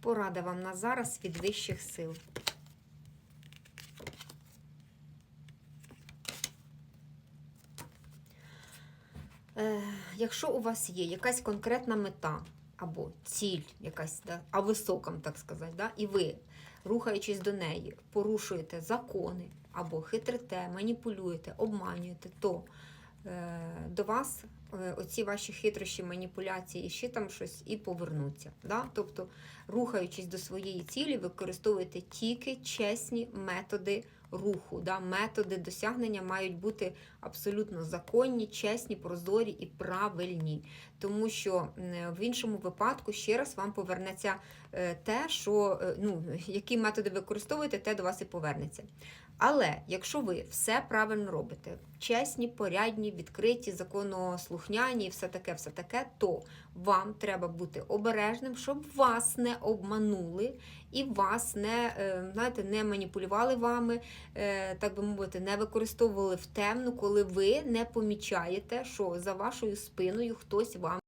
Порада вам на зараз від вищих сил. Е, якщо у вас є якась конкретна мета або ціль, якась, да, а висока, так сказати, да, і ви, рухаючись до неї, порушуєте закони або хитрите, маніпулюєте, обманюєте, то е, до вас оці ваші хитрощі, маніпуляції ще там щось і повернуться. Да? Тобто, рухаючись до своєї цілі, використовуєте тільки чесні методи руху. Да? Методи досягнення мають бути абсолютно законні, чесні, прозорі і правильні. Тому що в іншому випадку ще раз вам повернеться е, те, що е, ну, які методи використовуєте, те до вас і повернеться. Але якщо ви все правильно робите, чесні, порядні, відкриті, законослухняні і все таке, все таке, то вам треба бути обережним, щоб вас не обманули і вас не, е, знаєте, не маніпулювали вами, е, так би мовити, не використовували в темну, коли ви не помічаєте, що за вашою спиною хтось вам